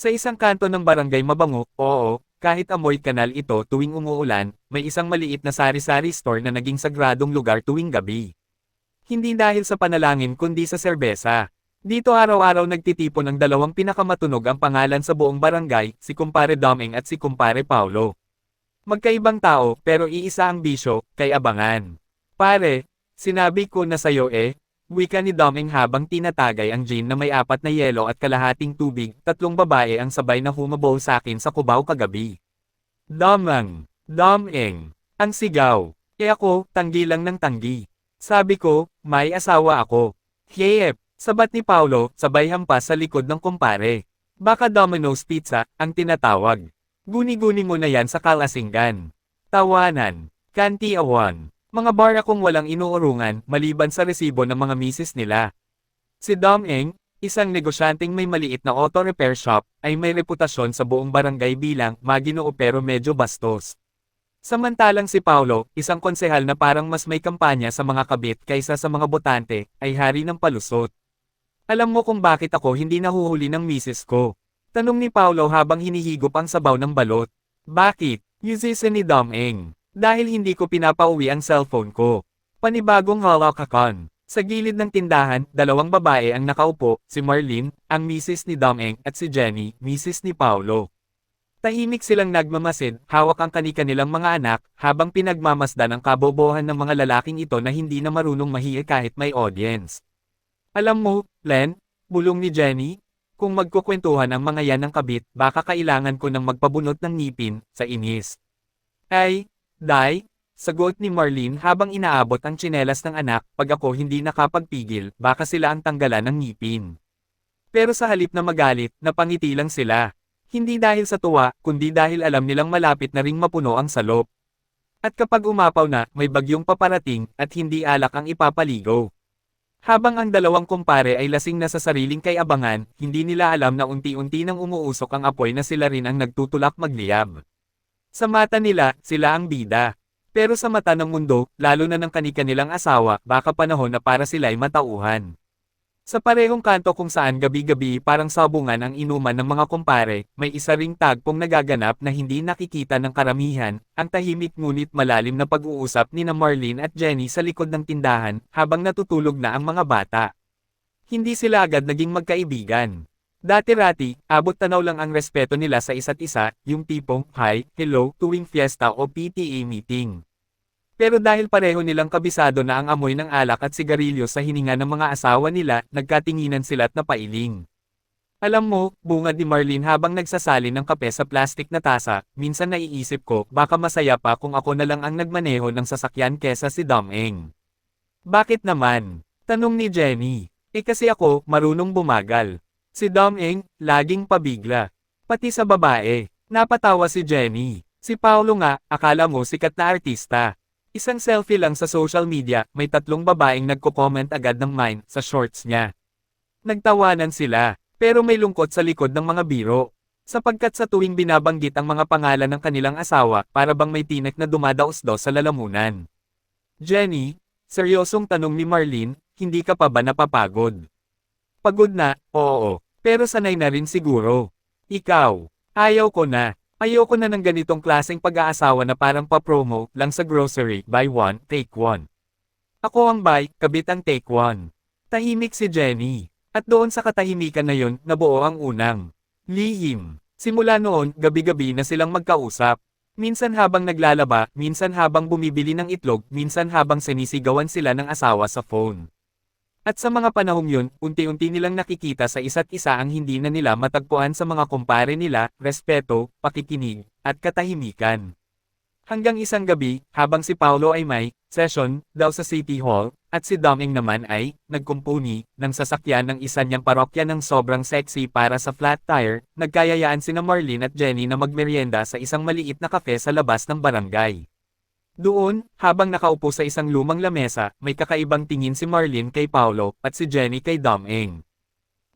Sa isang kanto ng barangay mabango, oo, kahit amoy kanal ito tuwing umuulan, may isang maliit na sari-sari store na naging sagradong lugar tuwing gabi. Hindi dahil sa panalangin kundi sa serbesa. Dito araw-araw nagtitipon ang dalawang pinakamatunog ang pangalan sa buong barangay, si Kumpare Doming at si Kumpare Paulo. Magkaibang tao, pero iisa ang bisyo, kay abangan. Pare, sinabi ko na sa'yo eh, wika ni Doming habang tinatagay ang gin na may apat na yelo at kalahating tubig, tatlong babae ang sabay na humabol sa akin sa kubaw kagabi. Domang, Doming, ang sigaw. E ako, tanggi lang ng tanggi. Sabi ko, may asawa ako. Hiyep, sabat ni Paulo, sabay hampas sa likod ng kumpare. Baka Domino's Pizza, ang tinatawag. Guni-guni mo na yan sa kalasinggan. Tawanan. Kanti awan. Mga bar akong walang inuurungan, maliban sa resibo ng mga misis nila. Si Dom Eng, isang negosyanteng may maliit na auto repair shop, ay may reputasyon sa buong barangay bilang maginoo pero medyo bastos. Samantalang si Paulo, isang konsehal na parang mas may kampanya sa mga kabit kaysa sa mga botante, ay hari ng palusot. Alam mo kung bakit ako hindi nahuhuli ng misis ko. Tanong ni Paulo habang hinihigop ang sabaw ng balot. Bakit? Yuzise ni Dom Eng. Dahil hindi ko pinapauwi ang cellphone ko. Panibagong halakakon. Sa gilid ng tindahan, dalawang babae ang nakaupo, si Marlene, ang misis ni Dom Eng, at si Jenny, misis ni Paulo. Tahimik silang nagmamasid, hawak ang kani-kanilang mga anak, habang pinagmamasdan ang kabobohan ng mga lalaking ito na hindi na marunong mahiya kahit may audience. Alam mo, Len, bulong ni Jenny, kung magkukwentuhan ang mga yan ng kabit, baka kailangan ko ng magpabunot ng ngipin, sa inis. Ay, Day, sagot ni Marlene habang inaabot ang tsinelas ng anak, pag ako hindi nakapagpigil, baka sila ang tanggalan ng ngipin. Pero sa halip na magalit, napangiti lang sila. Hindi dahil sa tuwa, kundi dahil alam nilang malapit na ring mapuno ang salop. At kapag umapaw na, may bagyong paparating, at hindi alak ang ipapaligo. Habang ang dalawang kumpare ay lasing na sa sariling kay abangan, hindi nila alam na unti-unti nang umuusok ang apoy na sila rin ang nagtutulak magliyab. Sa mata nila, sila ang bida. Pero sa mata ng mundo, lalo na ng kani-kanilang asawa, baka panahon na para sila'y matauhan. Sa parehong kanto kung saan gabi-gabi parang sabungan ang inuman ng mga kumpare, may isa ring tagpong nagaganap na hindi nakikita ng karamihan, ang tahimik ngunit malalim na pag-uusap ni na Marlene at Jenny sa likod ng tindahan, habang natutulog na ang mga bata. Hindi sila agad naging magkaibigan. Dati-rati, abot tanaw lang ang respeto nila sa isa't isa, yung tipong, hi, hello, tuwing fiesta o PTA meeting. Pero dahil pareho nilang kabisado na ang amoy ng alak at sigarilyo sa hininga ng mga asawa nila, nagkatinginan sila't napailing. Alam mo, bungad ni Marlene habang nagsasalin ng kape sa plastik na tasa, minsan naiisip ko, baka masaya pa kung ako na lang ang nagmaneho ng sasakyan kesa si Dom Eng. Bakit naman? Tanong ni Jenny. Eh kasi ako, marunong bumagal. Si Dom Eng, laging pabigla. Pati sa babae. Napatawa si Jenny. Si Paulo nga, akala mo sikat na artista. Isang selfie lang sa social media, may tatlong babaeng nagko-comment agad ng mine sa shorts niya. Nagtawanan sila, pero may lungkot sa likod ng mga biro. Sapagkat sa tuwing binabanggit ang mga pangalan ng kanilang asawa, para bang may tinek na dumadaos-dos sa lalamunan. Jenny, seryosong tanong ni Marlene, hindi ka pa ba napapagod? Pagod na, oo, pero sanay na rin siguro. Ikaw, ayaw ko na. Ayoko na ng ganitong klaseng pag-aasawa na parang pa-promo lang sa grocery, buy one, take one. Ako ang buy, kabit ang take one. Tahimik si Jenny. At doon sa katahimikan na yun, nabuo ang unang. Lihim. Simula noon, gabi-gabi na silang magkausap. Minsan habang naglalaba, minsan habang bumibili ng itlog, minsan habang sinisigawan sila ng asawa sa phone. At sa mga panahong yun, unti-unti nilang nakikita sa isa't isa ang hindi na nila matagpuan sa mga kumpare nila, respeto, pakikinig, at katahimikan. Hanggang isang gabi, habang si Paulo ay may session daw sa City Hall, at si Doming naman ay nagkumpuni ng sasakyan ng isa niyang parokya ng sobrang sexy para sa flat tire, nagkayayaan sina Marlene at Jenny na magmerienda sa isang maliit na kafe sa labas ng barangay. Doon, habang nakaupo sa isang lumang lamesa, may kakaibang tingin si Marlene kay Paulo, at si Jenny kay Doming.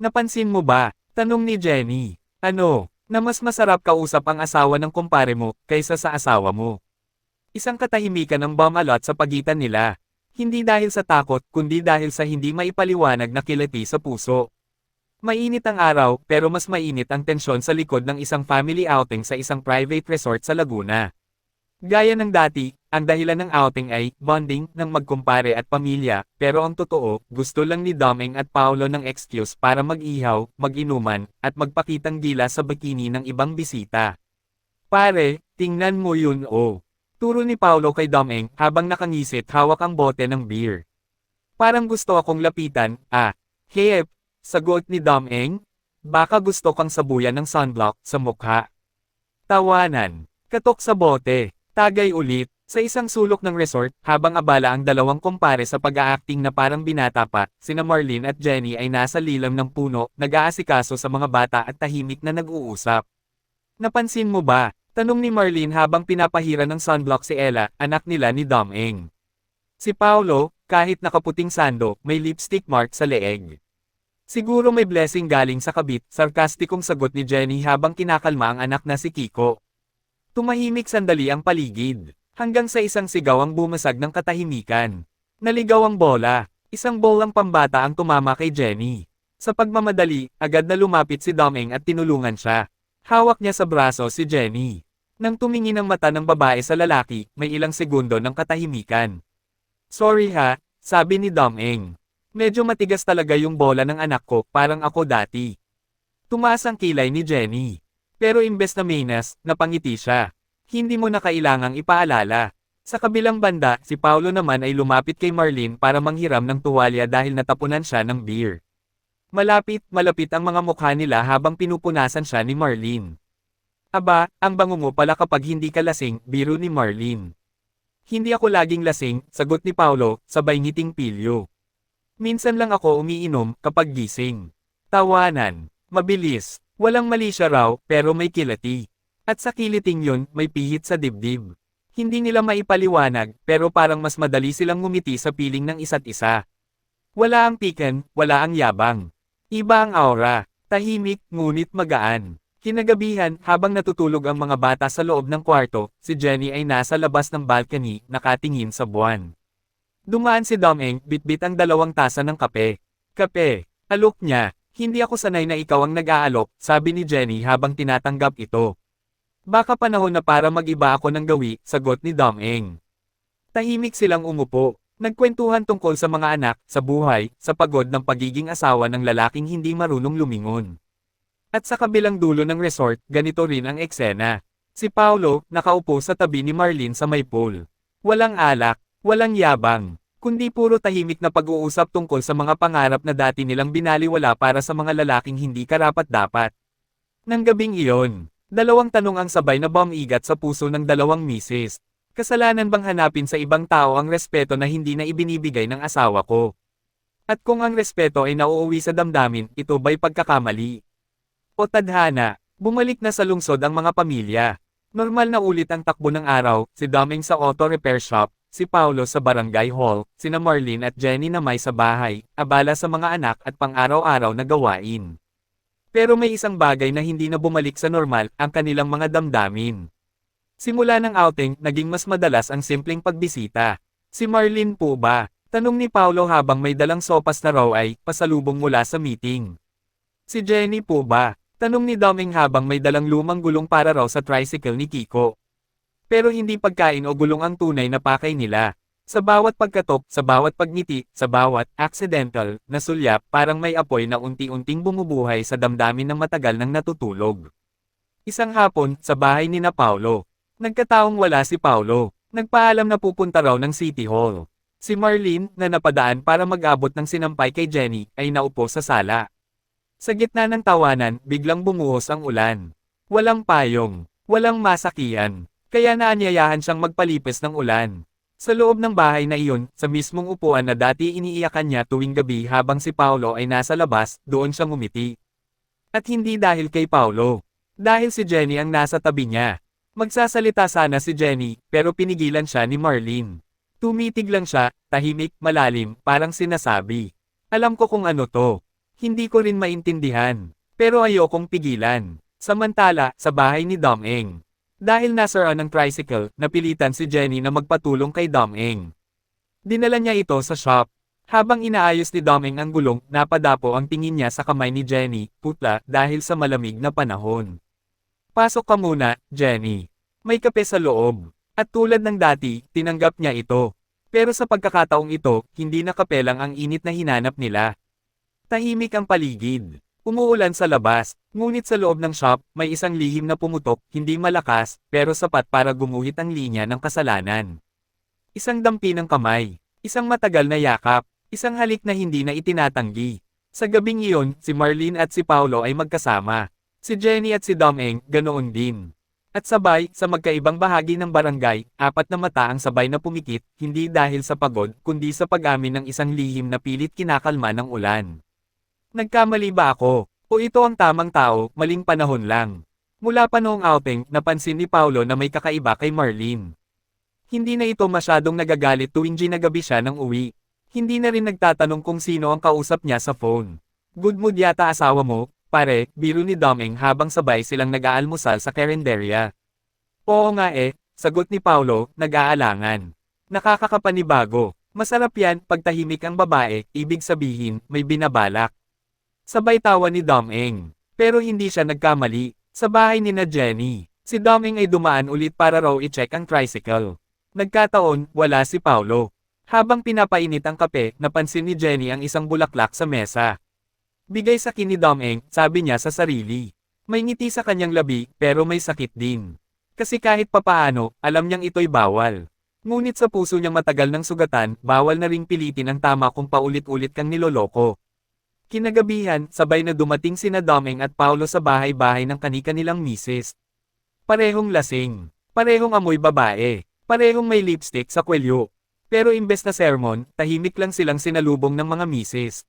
Napansin mo ba? Tanong ni Jenny. Ano, na mas masarap kausap ang asawa ng kumpare mo, kaysa sa asawa mo. Isang katahimikan ng bumalot sa pagitan nila. Hindi dahil sa takot, kundi dahil sa hindi maipaliwanag na kilati sa puso. Mainit ang araw, pero mas mainit ang tensyon sa likod ng isang family outing sa isang private resort sa Laguna. Gaya ng dati, ang dahilan ng outing ay bonding ng magkumpare at pamilya, pero ang totoo, gusto lang ni Doming at Paolo ng excuse para mag-ihaw, mag-inuman, at magpakitang gila sa bikini ng ibang bisita. Pare, tingnan mo yun oh. Turo ni Paolo kay Doming habang nakangisit hawak ang bote ng beer. Parang gusto akong lapitan, ah. Hep, sagot ni Doming. Baka gusto kang sabuyan ng sunblock sa mukha. Tawanan. Katok sa bote. Tagay ulit. Sa isang sulok ng resort, habang abala ang dalawang kumpare sa pag-aacting na parang binata pa, sina Marlene at Jenny ay nasa lilam ng puno, nag-aasikaso sa mga bata at tahimik na nag-uusap. Napansin mo ba? Tanong ni Marlene habang pinapahira ng sunblock si Ella, anak nila ni Dom Eng. Si Paulo, kahit nakaputing sando, may lipstick mark sa leeg. Siguro may blessing galing sa kabit, sarkastikong sagot ni Jenny habang kinakalma ang anak na si Kiko. Tumahimik sandali ang paligid, hanggang sa isang sigaw ang bumasag ng katahimikan. Naligaw ang bola, isang bolang pambata ang tumama kay Jenny. Sa pagmamadali, agad na lumapit si Doming at tinulungan siya. Hawak niya sa braso si Jenny. Nang tumingin ang mata ng babae sa lalaki, may ilang segundo ng katahimikan. Sorry ha, sabi ni Doming. Medyo matigas talaga yung bola ng anak ko, parang ako dati. Tumaas ang kilay ni Jenny. Pero imbes na minas, napangiti siya. Hindi mo na kailangang ipaalala. Sa kabilang banda, si Paulo naman ay lumapit kay Marlene para manghiram ng tuwalya dahil natapunan siya ng beer. Malapit, malapit ang mga mukha nila habang pinupunasan siya ni Marlene. Aba, ang bango mo pala kapag hindi ka lasing, biro ni Marlene. Hindi ako laging lasing, sagot ni Paulo, sabay ngiting pilyo. Minsan lang ako umiinom, kapag gising. Tawanan. Mabilis. Walang mali siya raw, pero may kilati. At sa kiliting yun, may pihit sa dibdib. Hindi nila maipaliwanag, pero parang mas madali silang ngumiti sa piling ng isa't isa. Wala ang tiken, wala ang yabang. Iba ang aura. Tahimik, ngunit magaan. Kinagabihan, habang natutulog ang mga bata sa loob ng kwarto, si Jenny ay nasa labas ng balcony, nakatingin sa buwan. Dumaan si Domeng, bitbit ang dalawang tasa ng kape. Kape. Alok niya. Hindi ako sanay na ikaw ang nag-aalok, sabi ni Jenny habang tinatanggap ito. Baka panahon na para mag-iba ako ng gawi, sagot ni Domeng. Tahimik silang umupo. Nagkwentuhan tungkol sa mga anak, sa buhay, sa pagod ng pagiging asawa ng lalaking hindi marunong lumingon. At sa kabilang dulo ng resort, ganito rin ang eksena. Si Paulo, nakaupo sa tabi ni Marlene sa may pool. Walang alak, walang yabang, kundi puro tahimik na pag-uusap tungkol sa mga pangarap na dati nilang binaliwala para sa mga lalaking hindi karapat-dapat. Nang gabing iyon, dalawang tanong ang sabay na bumigat sa puso ng dalawang misis. Kasalanan bang hanapin sa ibang tao ang respeto na hindi na ibinibigay ng asawa ko? At kung ang respeto ay nauuwi sa damdamin, ito ba'y pagkakamali? O tadhana, bumalik na sa lungsod ang mga pamilya. Normal na ulit ang takbo ng araw, si Doming sa auto repair shop, si Paulo sa barangay hall, sina Marlene at Jenny na may sa bahay, abala sa mga anak at pang-araw-araw na gawain. Pero may isang bagay na hindi na bumalik sa normal, ang kanilang mga damdamin. Simula ng outing, naging mas madalas ang simpleng pagbisita. Si Marlene po ba? Tanong ni Paulo habang may dalang sopas na raw ay, pasalubong mula sa meeting. Si Jenny po ba? Tanong ni Doming habang may dalang lumang gulong para raw sa tricycle ni Kiko. Pero hindi pagkain o gulong ang tunay na pakay nila. Sa bawat pagkatok, sa bawat pagngiti, sa bawat accidental na sulyap, parang may apoy na unti-unting bumubuhay sa damdamin ng matagal nang natutulog. Isang hapon, sa bahay ni na Paulo, Nagkataong wala si Paulo. Nagpaalam na pupunta raw ng City Hall. Si Marlene, na napadaan para mag-abot ng sinampay kay Jenny, ay naupo sa sala. Sa gitna ng tawanan, biglang bumuhos ang ulan. Walang payong, walang masakian, kaya naanyayahan siyang magpalipis ng ulan. Sa loob ng bahay na iyon, sa mismong upuan na dati iniiyakan niya tuwing gabi habang si Paulo ay nasa labas, doon siya ngumiti. At hindi dahil kay Paulo. Dahil si Jenny ang nasa tabi niya. Magsasalita sana si Jenny, pero pinigilan siya ni Marlene. Tumitig lang siya, tahimik, malalim, parang sinasabi. Alam ko kung ano to. Hindi ko rin maintindihan. Pero ayokong pigilan. Samantala, sa bahay ni Dom Eng. Dahil nasaraan ng tricycle, napilitan si Jenny na magpatulong kay Dom Eng. Dinala niya ito sa shop. Habang inaayos ni Domeng ang gulong, napadapo ang tingin niya sa kamay ni Jenny, putla, dahil sa malamig na panahon. Pasok ka muna, Jenny. May kape sa loob. At tulad ng dati, tinanggap niya ito. Pero sa pagkakataong ito, hindi na kape lang ang init na hinanap nila. Tahimik ang paligid. Umuulan sa labas, ngunit sa loob ng shop, may isang lihim na pumutok, hindi malakas, pero sapat para gumuhit ang linya ng kasalanan. Isang dampi ng kamay, isang matagal na yakap, isang halik na hindi na itinatanggi. Sa gabing iyon, si Marlene at si Paulo ay magkasama. Si Jenny at si Domeng, ganoon din. At sabay, sa magkaibang bahagi ng barangay, apat na mata ang sabay na pumikit, hindi dahil sa pagod, kundi sa pag-amin ng isang lihim na pilit kinakalma ng ulan. Nagkamali ba ako? O ito ang tamang tao, maling panahon lang? Mula pa noong outing, napansin ni Paulo na may kakaiba kay Marlene. Hindi na ito masyadong nagagalit tuwing ginagabi siya ng uwi. Hindi na rin nagtatanong kung sino ang kausap niya sa phone. Good mood yata asawa mo, pare, biro ni Domeng habang sabay silang nag-aalmusal sa karinderya. Oo nga eh, sagot ni Paulo, nag-aalangan. Nakakakapanibago. Masarap yan, pagtahimik ang babae, ibig sabihin, may binabalak. Sabay tawa ni Domeng. Pero hindi siya nagkamali. Sa bahay ni na Jenny, si Domeng ay dumaan ulit para raw i-check ang tricycle. Nagkataon, wala si Paulo. Habang pinapainit ang kape, napansin ni Jenny ang isang bulaklak sa mesa. Bigay sa ni Domeng, sabi niya sa sarili. May ngiti sa kanyang labi, pero may sakit din. Kasi kahit papaano, alam niyang ito'y bawal. Ngunit sa puso niyang matagal ng sugatan, bawal na ring pilitin ang tama kung paulit-ulit kang niloloko. Kinagabihan, sabay na dumating sina Domeng at Paulo sa bahay-bahay ng kani-kanilang misis. Parehong lasing. Parehong amoy babae. Parehong may lipstick sa kwelyo. Pero imbes na sermon, tahimik lang silang sinalubong ng mga misis.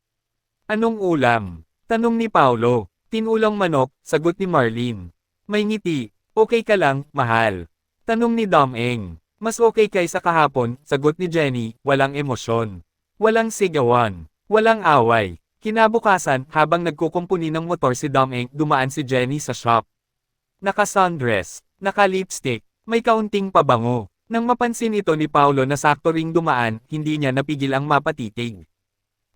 Anong ulam? Tanong ni Paulo. Tinulang manok, sagot ni Marlene. May ngiti. Okay ka lang, mahal. Tanong ni Domeng. Mas okay kaysa kahapon, sagot ni Jenny, walang emosyon. Walang sigawan. Walang away. Kinabukasan, habang nagkukumpuni ng motor si Domeng, dumaan si Jenny sa shop. Naka-sundress, naka-lipstick, may kaunting pabango. Nang mapansin ito ni Paulo na sakto ring dumaan, hindi niya napigil ang mapatitig.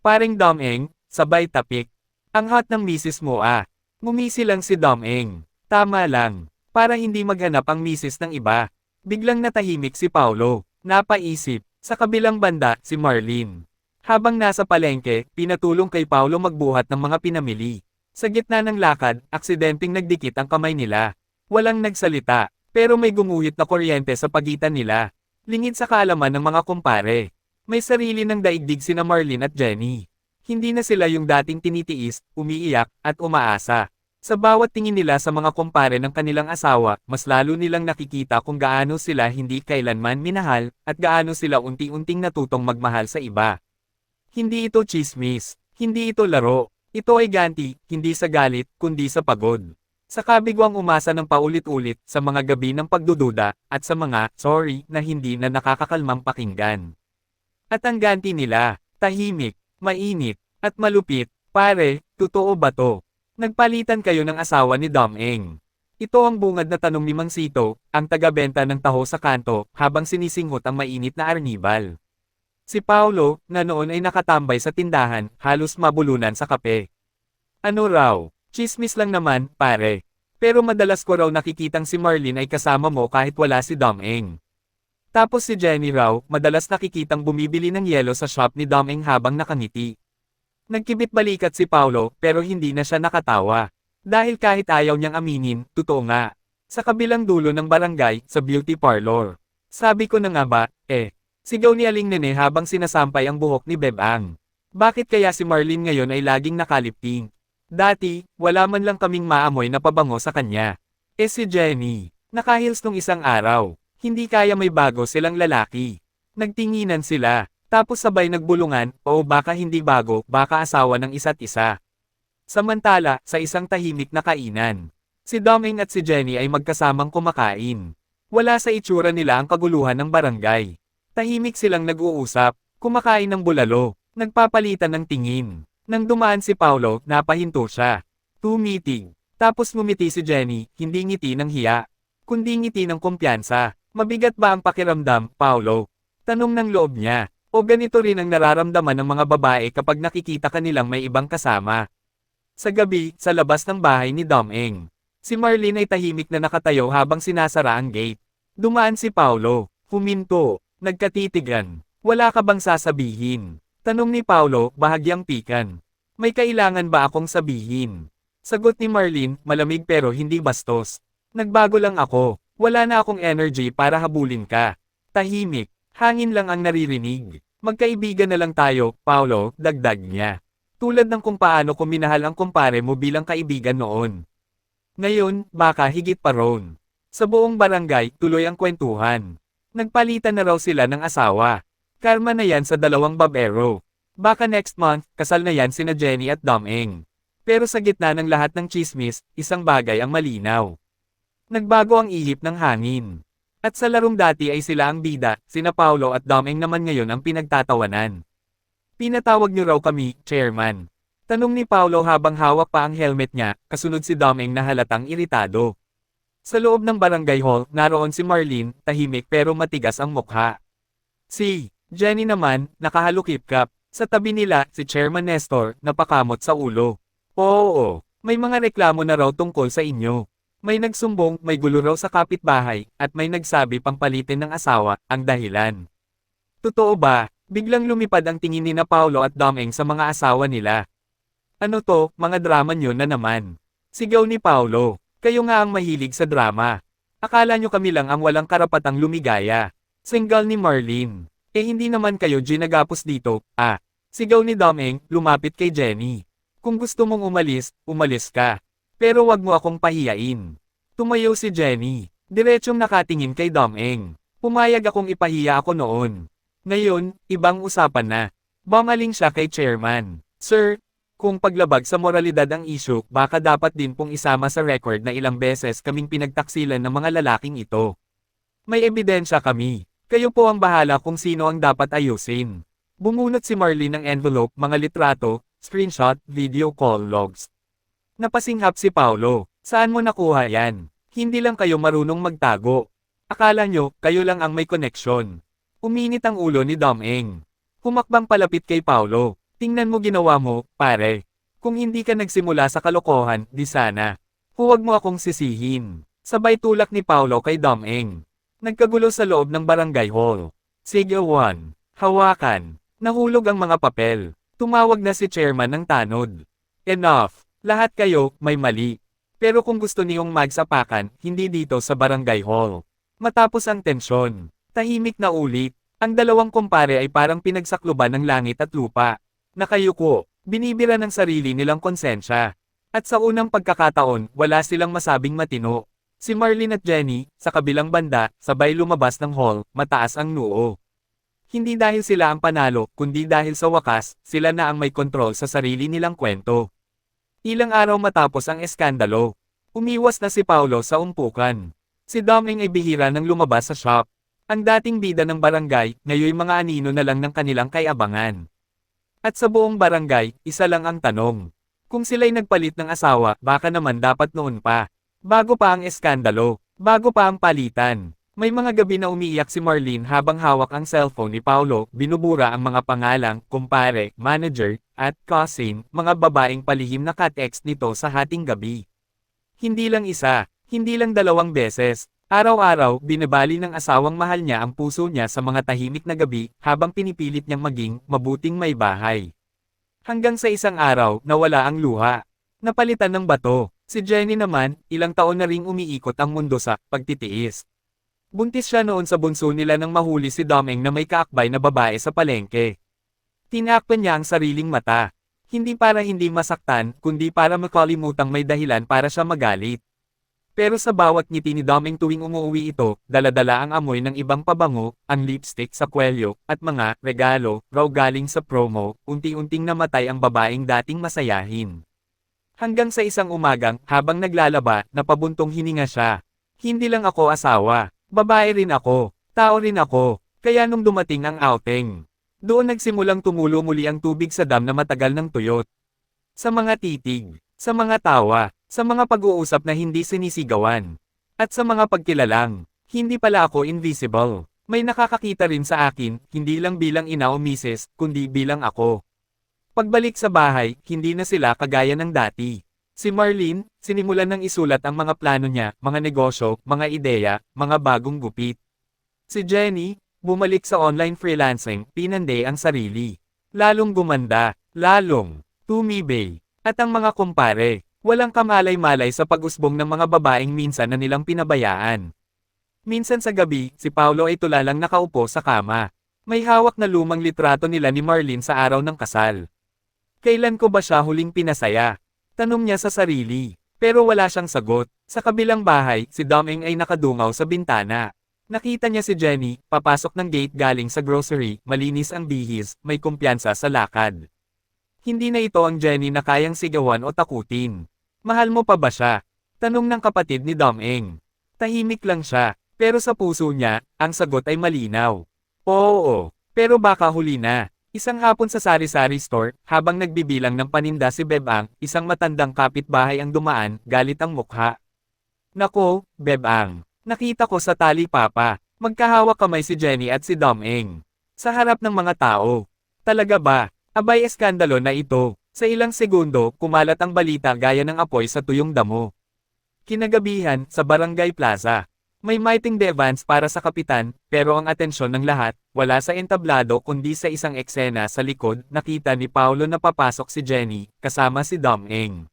Paring Domeng, sabay tapik. Ang hot ng misis mo ah. Ngumisi lang si Domeng. Tama lang. Para hindi maghanap ang misis ng iba. Biglang natahimik si Paulo. Napaisip. Sa kabilang banda, si Marlene. Habang nasa palengke, pinatulong kay Paulo magbuhat ng mga pinamili. Sa gitna ng lakad, aksidenteng nagdikit ang kamay nila. Walang nagsalita, pero may gumuhit na kuryente sa pagitan nila. Lingid sa kaalaman ng mga kumpare. May sarili ng daigdig sina Marlene at Jenny. Hindi na sila yung dating tinitiis, umiiyak, at umaasa. Sa bawat tingin nila sa mga kumpare ng kanilang asawa, mas lalo nilang nakikita kung gaano sila hindi kailanman minahal, at gaano sila unti-unting natutong magmahal sa iba. Hindi ito chismis. Hindi ito laro. Ito ay ganti, hindi sa galit, kundi sa pagod. Sa kabigwang umasa ng paulit-ulit, sa mga gabi ng pagdududa, at sa mga, sorry, na hindi na nakakakalmang pakinggan. At ang ganti nila, tahimik, mainit, at malupit, pare, totoo ba to? Nagpalitan kayo ng asawa ni Dom Eng. Ito ang bungad na tanong ni Mang Sito, ang taga-benta ng taho sa kanto, habang sinisinghot ang mainit na arnibal. Si Paulo, na noon ay nakatambay sa tindahan, halos mabulunan sa kape. Ano raw? Chismis lang naman, pare. Pero madalas ko raw nakikitang si Marlene ay kasama mo kahit wala si Dom Eng. Tapos si Jenny raw, madalas nakikitang bumibili ng yelo sa shop ni Dom Eng habang nakangiti. Nagkibit balikat si Paulo, pero hindi na siya nakatawa. Dahil kahit ayaw niyang aminin, totoo nga. Sa kabilang dulo ng barangay, sa beauty parlor. Sabi ko na nga ba, eh, Sigaw ni Aling Nene habang sinasampay ang buhok ni Bebang. Bakit kaya si Marlene ngayon ay laging nakalipting? Dati, wala man lang kaming maamoy na pabango sa kanya. Eh si Jenny, nakahils nung isang araw, hindi kaya may bago silang lalaki. Nagtinginan sila, tapos sabay nagbulungan, o baka hindi bago, baka asawa ng isa't isa. Samantala, sa isang tahimik na kainan, si Doming at si Jenny ay magkasamang kumakain. Wala sa itsura nila ang kaguluhan ng barangay. Tahimik silang nag-uusap, kumakain ng bulalo, nagpapalitan ng tingin. Nang dumaan si Paulo, napahinto siya. Tumitig. Tapos ngumiti si Jenny, hindi ngiti ng hiya, kundi ngiti ng kumpiyansa. Mabigat ba ang pakiramdam, Paulo? Tanong ng loob niya. O ganito rin ang nararamdaman ng mga babae kapag nakikita kanilang may ibang kasama. Sa gabi, sa labas ng bahay ni Dom Eng. Si Marlene ay tahimik na nakatayo habang sinasara ang gate. Dumaan si Paulo. Huminto. Nagkatitigan. Wala ka bang sasabihin? Tanong ni Paulo, bahagyang pikan. May kailangan ba akong sabihin? Sagot ni Marlene, malamig pero hindi bastos. Nagbago lang ako. Wala na akong energy para habulin ka. Tahimik. Hangin lang ang naririnig. Magkaibigan na lang tayo, Paulo, dagdag niya. Tulad ng kung paano ko minahal ang kumpare mo bilang kaibigan noon. Ngayon, baka higit pa roon. Sa buong barangay, tuloy ang kwentuhan. Nagpalitan na raw sila ng asawa. Karma na yan sa dalawang babero. Baka next month, kasal na yan sina Jenny at Dom Eng. Pero sa gitna ng lahat ng chismis, isang bagay ang malinaw. Nagbago ang ihip ng hangin. At sa larong dati ay sila ang bida, sina Paulo at Dom Eng naman ngayon ang pinagtatawanan. Pinatawag niyo raw kami, Chairman. Tanong ni Paulo habang hawak pa ang helmet niya, kasunod si Domeng na halatang iritado. Sa loob ng barangay hall, naroon si Marlene, tahimik pero matigas ang mukha. Si Jenny naman, nakahalukip-kap. Sa tabi nila, si Chairman Nestor, napakamot sa ulo. Oo, may mga reklamo na raw tungkol sa inyo. May nagsumbong, may gulo raw sa kapitbahay, at may nagsabi pang palitin ng asawa, ang dahilan. Totoo ba? Biglang lumipad ang tingin ni na Paulo at Domeng sa mga asawa nila. Ano to, mga drama nyo na naman. Sigaw ni Paulo, kayo nga ang mahilig sa drama. Akala nyo kami lang ang walang karapatang lumigaya. Single ni Marlene. Eh hindi naman kayo ginagapos dito, ah. Sigaw ni Domeng, lumapit kay Jenny. Kung gusto mong umalis, umalis ka. Pero wag mo akong pahiyain. Tumayo si Jenny. Diretsyong nakatingin kay Domeng. Pumayag akong ipahiya ako noon. Ngayon, ibang usapan na. Bumaling siya kay chairman. Sir, kung paglabag sa moralidad ang issue, baka dapat din pong isama sa record na ilang beses kaming pinagtaksilan ng mga lalaking ito. May ebidensya kami. Kayo po ang bahala kung sino ang dapat ayusin. Bumunot si Marlene ng envelope, mga litrato, screenshot, video call logs. Napasinghap si Paulo. Saan mo nakuha yan? Hindi lang kayo marunong magtago. Akala nyo, kayo lang ang may koneksyon. Uminit ang ulo ni Dom Eng. Humakbang palapit kay Paulo. Tingnan mo ginawa mo, pare. Kung hindi ka nagsimula sa kalokohan, di sana. Huwag mo akong sisihin. Sabay tulak ni Paulo kay Dom Eng. Nagkagulo sa loob ng barangay hall. Sige 1. Hawakan. Nahulog ang mga papel. Tumawag na si chairman ng tanod. Enough. Lahat kayo, may mali. Pero kung gusto niyong magsapakan, hindi dito sa barangay hall. Matapos ang tensyon, tahimik na ulit. Ang dalawang kumpare ay parang pinagsakluban ng langit at lupa. Nakayuko, binibira ng sarili nilang konsensya. At sa unang pagkakataon, wala silang masabing matino. Si Marlene at Jenny, sa kabilang banda, sabay lumabas ng hall, mataas ang noo. Hindi dahil sila ang panalo, kundi dahil sa wakas, sila na ang may kontrol sa sarili nilang kwento. Ilang araw matapos ang eskandalo, umiwas na si Paulo sa umpukan. Si Doming ay bihira nang lumabas sa shop. Ang dating bida ng barangay, ngayon mga anino na lang ng kanilang kayabangan. At sa buong barangay, isa lang ang tanong. Kung sila'y nagpalit ng asawa, baka naman dapat noon pa. Bago pa ang eskandalo, bago pa ang palitan. May mga gabi na umiiyak si Marlene habang hawak ang cellphone ni Paulo, binubura ang mga pangalang, kumpare, manager, at cousin, mga babaeng palihim na ka-text nito sa hating gabi. Hindi lang isa, hindi lang dalawang beses, Araw-araw, binabali ng asawang mahal niya ang puso niya sa mga tahimik na gabi, habang pinipilit niyang maging mabuting may bahay. Hanggang sa isang araw, nawala ang luha. Napalitan ng bato. Si Jenny naman, ilang taon na ring umiikot ang mundo sa pagtitiis. Buntis siya noon sa bunso nila nang mahuli si Domeng na may kaakbay na babae sa palengke. Tinakpan niya ang sariling mata. Hindi para hindi masaktan, kundi para makalimutang may dahilan para siya magalit. Pero sa bawat ngiti ni Doming tuwing umuwi ito, daladala ang amoy ng ibang pabango, ang lipstick sa kwelyo, at mga regalo, raw galing sa promo, unti-unting namatay ang babaeng dating masayahin. Hanggang sa isang umagang, habang naglalaba, napabuntong hininga siya. Hindi lang ako asawa, babae rin ako, tao rin ako, kaya nung dumating ang outing. Doon nagsimulang tumulo muli ang tubig sa dam na matagal ng tuyot. Sa mga titig, sa mga tawa, sa mga pag-uusap na hindi sinisigawan. At sa mga pagkilalang, hindi pala ako invisible. May nakakakita rin sa akin, hindi lang bilang ina o misis, kundi bilang ako. Pagbalik sa bahay, hindi na sila kagaya ng dati. Si Marlene, sinimulan ng isulat ang mga plano niya, mga negosyo, mga ideya, mga bagong gupit. Si Jenny, bumalik sa online freelancing, pinanday ang sarili. Lalong gumanda, lalong tumibay. At ang mga kumpare, walang kamalay-malay sa pag-usbong ng mga babaeng minsan na nilang pinabayaan. Minsan sa gabi, si Paulo ay tulalang nakaupo sa kama. May hawak na lumang litrato nila ni Marlene sa araw ng kasal. Kailan ko ba siya huling pinasaya? Tanong niya sa sarili. Pero wala siyang sagot. Sa kabilang bahay, si Doming ay nakadungaw sa bintana. Nakita niya si Jenny, papasok ng gate galing sa grocery, malinis ang bihis, may kumpiyansa sa lakad. Hindi na ito ang Jenny na kayang sigawan o takutin. Mahal mo pa ba siya? Tanong ng kapatid ni Doming. Tahimik lang siya, pero sa puso niya, ang sagot ay malinaw. Oo, pero baka huli na. Isang hapon sa sari-sari store, habang nagbibilang ng paninda si Bebang, isang matandang kapitbahay ang dumaan, galit ang mukha. Nako, Bebang, nakita ko sa tali papa, magkahawak kamay si Jenny at si Doming. Sa harap ng mga tao. Talaga ba? Abay eskandalo na ito. Sa ilang segundo, kumalat ang balita gaya ng apoy sa tuyong damo. Kinagabihan, sa Barangay Plaza. May mighting devans para sa kapitan, pero ang atensyon ng lahat, wala sa entablado kundi sa isang eksena sa likod, nakita ni Paulo na papasok si Jenny, kasama si Dom Eng.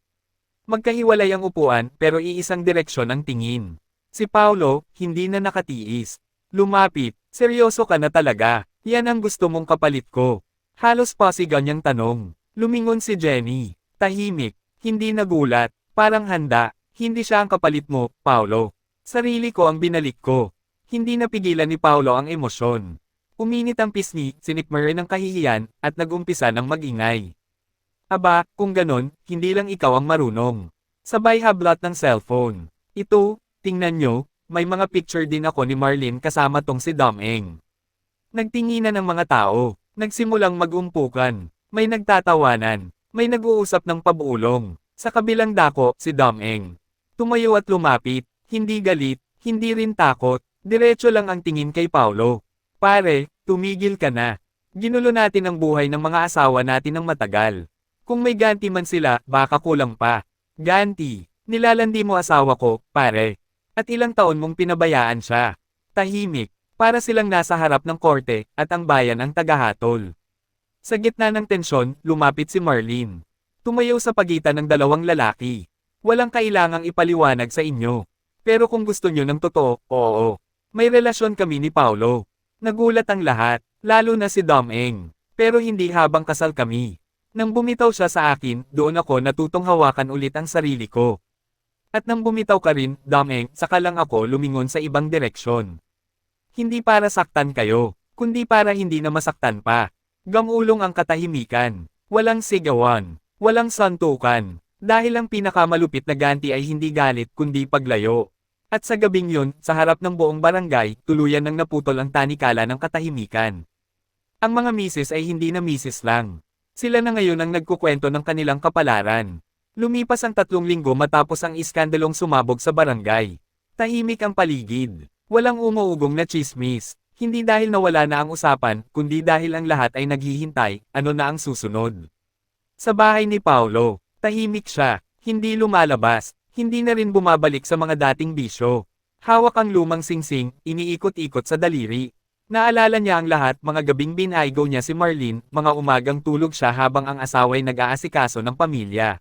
Magkahiwalay ang upuan, pero iisang direksyon ang tingin. Si Paulo, hindi na nakatiis. Lumapit, seryoso ka na talaga, yan ang gusto mong kapalit ko. Halos pasigaw niyang tanong. Lumingon si Jenny. Tahimik, hindi nagulat, parang handa, hindi siya ang kapalit mo, Paulo. Sarili ko ang binalik ko. Hindi napigilan ni Paulo ang emosyon. Uminit ang pisngi, sinikmer ng kahihiyan, at nagumpisa ng magingay. Aba, kung ganon, hindi lang ikaw ang marunong. Sabay hablat ng cellphone. Ito, tingnan nyo, may mga picture din ako ni Marlene kasama tong si Dom Eng. Nagtinginan ng mga tao, nagsimulang magumpukan, may nagtatawanan, may nag-uusap ng pabulong. Sa kabilang dako, si Dom Eng. Tumayo at lumapit, hindi galit, hindi rin takot, diretso lang ang tingin kay Paulo. Pare, tumigil ka na. Ginulo natin ang buhay ng mga asawa natin ng matagal. Kung may ganti man sila, baka kulang pa. Ganti, nilalandi mo asawa ko, pare. At ilang taon mong pinabayaan siya. Tahimik, para silang nasa harap ng korte, at ang bayan ang tagahatol. Sa gitna ng tensyon, lumapit si Marlene. Tumayo sa pagitan ng dalawang lalaki. Walang kailangang ipaliwanag sa inyo. Pero kung gusto nyo ng totoo, oo. May relasyon kami ni Paulo. Nagulat ang lahat, lalo na si Dom Eng. Pero hindi habang kasal kami. Nang bumitaw siya sa akin, doon ako natutong hawakan ulit ang sarili ko. At nang bumitaw ka rin, Dom Eng, saka lang ako lumingon sa ibang direksyon. Hindi para saktan kayo, kundi para hindi na masaktan pa. Gamulong ang katahimikan. Walang sigawan. Walang santukan. Dahil ang pinakamalupit na ganti ay hindi galit kundi paglayo. At sa gabing yun, sa harap ng buong barangay, tuluyan nang naputol ang tanikala ng katahimikan. Ang mga misis ay hindi na misis lang. Sila na ngayon ang nagkukwento ng kanilang kapalaran. Lumipas ang tatlong linggo matapos ang iskandalong sumabog sa barangay. Tahimik ang paligid. Walang umuugong na chismis. Hindi dahil nawala na ang usapan, kundi dahil ang lahat ay naghihintay, ano na ang susunod. Sa bahay ni Paulo, tahimik siya, hindi lumalabas, hindi na rin bumabalik sa mga dating bisyo. Hawak ang lumang singsing, iniikot-ikot sa daliri. Naalala niya ang lahat mga gabing binaygo niya si Marlene, mga umagang tulog siya habang ang asaway nag-aasikaso ng pamilya.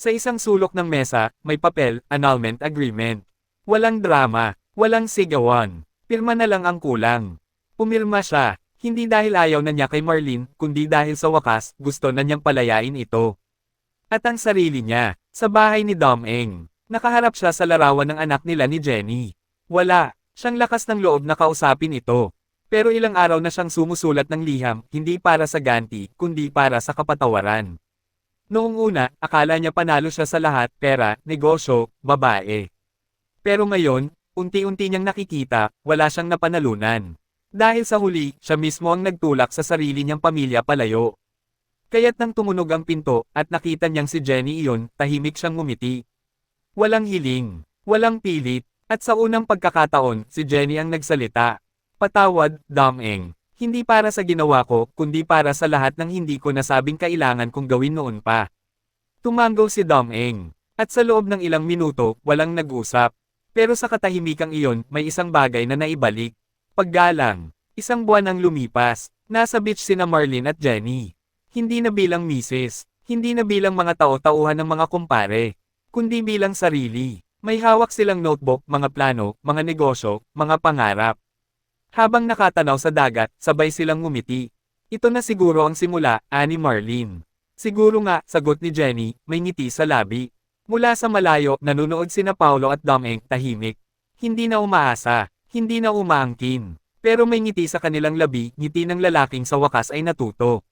Sa isang sulok ng mesa, may papel, annulment agreement. Walang drama, walang sigawan. Pirma na lang ang kulang. Pumirma siya, hindi dahil ayaw na niya kay Marlene, kundi dahil sa wakas, gusto na niyang palayain ito. At ang sarili niya, sa bahay ni Dom Eng, nakaharap siya sa larawan ng anak nila ni Jenny. Wala, siyang lakas ng loob na kausapin ito. Pero ilang araw na siyang sumusulat ng liham, hindi para sa ganti, kundi para sa kapatawaran. Noong una, akala niya panalo siya sa lahat, pera, negosyo, babae. Pero ngayon, unti-unti niyang nakikita, wala siyang napanalunan. Dahil sa huli, siya mismo ang nagtulak sa sarili niyang pamilya palayo. Kaya't nang tumunog ang pinto, at nakita niyang si Jenny iyon, tahimik siyang ngumiti. Walang hiling, walang pilit, at sa unang pagkakataon, si Jenny ang nagsalita. Patawad, Dom-eng. Hindi para sa ginawa ko, kundi para sa lahat ng hindi ko nasabing kailangan kong gawin noon pa. Tumango si Dom-eng. At sa loob ng ilang minuto, walang nag-usap. Pero sa katahimikang iyon, may isang bagay na naibalik. Paggalang. Isang buwan ang lumipas. Nasa beach sina Marlene at Jenny. Hindi na bilang misis. Hindi na bilang mga tao-tauhan ng mga kumpare. Kundi bilang sarili. May hawak silang notebook, mga plano, mga negosyo, mga pangarap. Habang nakatanaw sa dagat, sabay silang ngumiti. Ito na siguro ang simula, ani Marlene. Siguro nga, sagot ni Jenny, may ngiti sa labi. Mula sa malayo, nanunood sina Paulo at Domeng, tahimik. Hindi na umaasa, hindi na umaangkin. Pero may ngiti sa kanilang labi, ngiti ng lalaking sa wakas ay natuto.